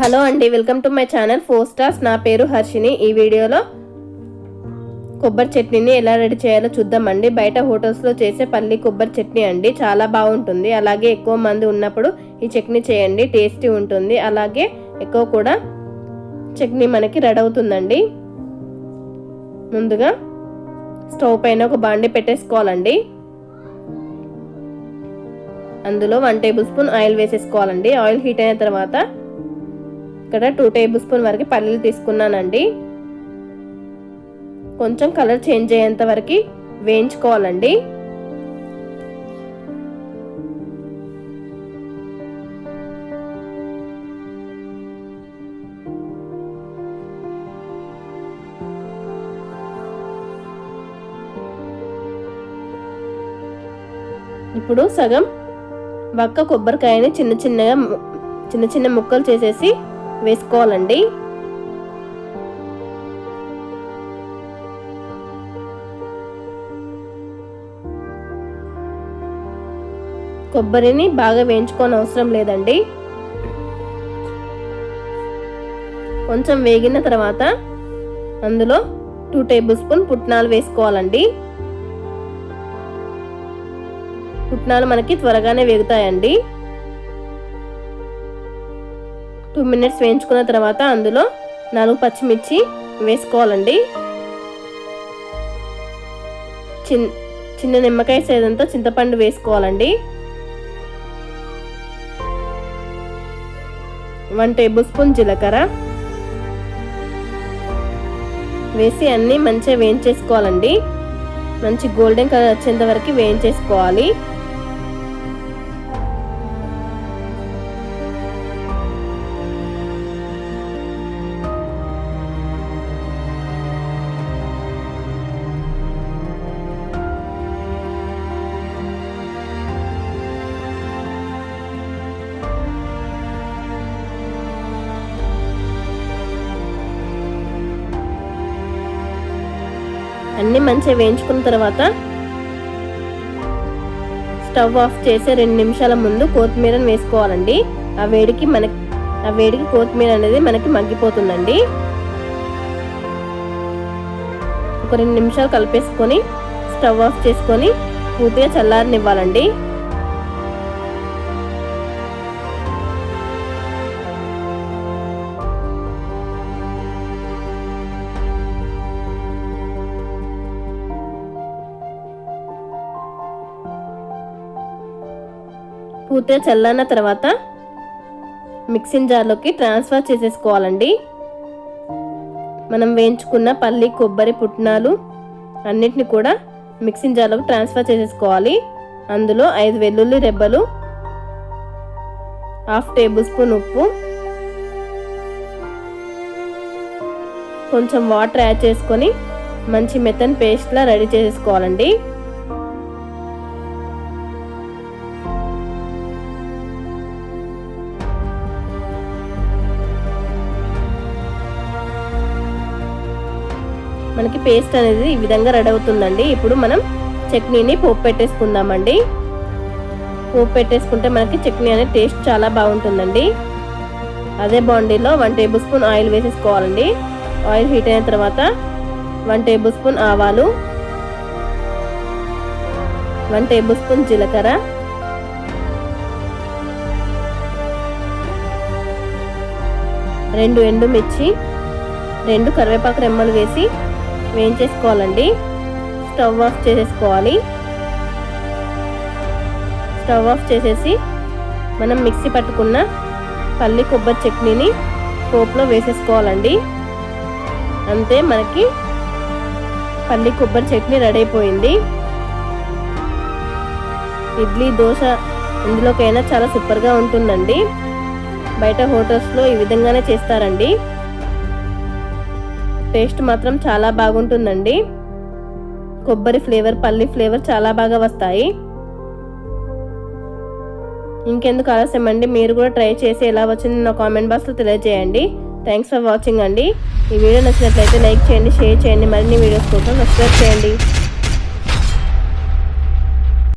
Hello అండి welcome to my channel four stars. నా పేరు హర్షిని. ఈ వీడియోలో కొబ్బరి చట్నీని ఎలా రెడీ చేయాలో చూద్దామండి. బయట హోటల్స్లో చేసే పల్లి కొబ్బరి చట్నీ అండి. చాలా బాగుంటుంది. అలాగే ఎక్కువ మంది ఉన్నప్పుడు ఈ చట్నీ చేయండి. టేస్టీ ఉంటుంది. అలాగే ఎక్కువ కూడా చట్నీ మనకి రెడీ అవుతుందండి. ముందుగా స్టవ్ పైన ఒక బాండి పెట్టేసుకోవాలండి. అందులో వన్ టేబుల్ స్పూన్ ఆయిల్ వేసేసుకోవాలండి. ఆయిల్ హీట్ అయిన తర్వాత ఇక్కడ టూ టేబుల్ స్పూన్ వరకు పల్లీలు తీసుకున్నానండి. కొంచెం కలర్ చేంజ్ అయ్యేంత వరకు వేయించుకోవాలండి. ఇప్పుడు సగం వక్క కొబ్బరికాయని చిన్న చిన్నగా చిన్న చిన్న ముక్కలు చేసేసి వేసుకోవాలండి. కొబ్బరిని బాగా వేయించుకోని అవసరం లేదండి. కొంచెం వేగిన తర్వాత అందులో టూ టేబుల్ స్పూన్ పుట్నాలు వేసుకోవాలండి. పుట్నాలు మనకి త్వరగానే వేగుతాయండి. టూ మినిట్స్ వేయించుకున్న తర్వాత అందులో నాలుగు పచ్చిమిర్చి వేసుకోవాలండి. చిన్ చిన్న నిమ్మకాయ సేదంతో చింతపండు వేసుకోవాలండి. వన్ టేబుల్ స్పూన్ జీలకర్ర వేసి అన్నీ మంచిగా వేయించేసుకోవాలండి. మంచి గోల్డెన్ కలర్ వచ్చేంత వరకు వేయించేసుకోవాలి. అన్నీ మంచిగా వేయించుకున్న తర్వాత స్టవ్ ఆఫ్ చేసే రెండు నిమిషాల ముందు కొత్తిమీరను వేసుకోవాలండి. ఆ వేడికి మనకి ఆ వేడికి కొత్తిమీర అనేది మనకి మగ్గిపోతుందండి. ఒక రెండు నిమిషాలు కలిపేసుకొని స్టవ్ ఆఫ్ చేసుకొని పూర్తిగా చల్లారనివ్వాలండి. పూర్తిగా చల్లన్న తర్వాత మిక్సింగ్ జార్లోకి ట్రాన్స్ఫర్ చేసేసుకోవాలండి. మనం వేయించుకున్న పల్లి కొబ్బరి పుట్నాలు అన్నిటిని కూడా మిక్సింగ్ జార్లోకి ట్రాన్స్ఫర్ చేసేసుకోవాలి. అందులో ఐదు వెల్లుల్లి రెబ్బలు హాఫ్ టేబుల్ స్పూన్ ఉప్పు కొంచెం వాటర్ యాడ్ చేసుకొని మంచి మెత్తన్ పేస్ట్లా రెడీ చేసేసుకోవాలండి. మనకి పేస్ట్ అనేది ఈ విధంగా రెడీ అవుతుందండి. ఇప్పుడు మనం చట్నీని పోపు పెట్టేసుకుందామండి. పోపు పెట్టేసుకుంటే మనకి చట్నీ అనేది టేస్ట్ చాలా బాగుంటుందండి. అదే బాండీలో వన్ టేబుల్ స్పూన్ ఆయిల్ వేసేసుకోవాలండి. ఆయిల్ హీట్ అయిన తర్వాత వన్ టేబుల్ స్పూన్ ఆవాలు వన్ టేబుల్ స్పూన్ జీలకర్ర రెండు ఎండుమిర్చి రెండు కరివేపాకు రెమ్మలు వేసి వేయించేసుకోవాలండి. స్టవ్ ఆఫ్ చేసేసుకోవాలి. స్టవ్ ఆఫ్ చేసేసి మనం మిక్సీ పట్టుకున్న పల్లి కొబ్బరి చట్నీని పోపులో వేసేసుకోవాలండి. అంతే మనకి పల్లి కొబ్బరి చట్నీ రెడీ అయిపోయింది. ఇడ్లీ దోశ ఇందులోకైనా చాలా సూపర్గా ఉంటుందండి. బయట హోటల్స్లో ఈ విధంగానే చేస్తారండి. టేస్ట్ మాత్రం చాలా బాగుంటుందండి. కొబ్బరి ఫ్లేవర్ పల్లి ఫ్లేవర్ చాలా బాగా వస్తాయి. ఇంకెందుకు ఆలస్యం అండి మీరు కూడా ట్రై చేసి ఎలా వచ్చింది నా కామెంట్ బాక్స్లో తెలియజేయండి. థ్యాంక్స్ ఫర్ వాచింగ్ అండి. ఈ వీడియో నచ్చినట్లయితే లైక్ చేయండి షేర్ చేయండి. మరిన్ని వీడియోస్ కోసం సబ్స్క్రైబ్ చేయండి.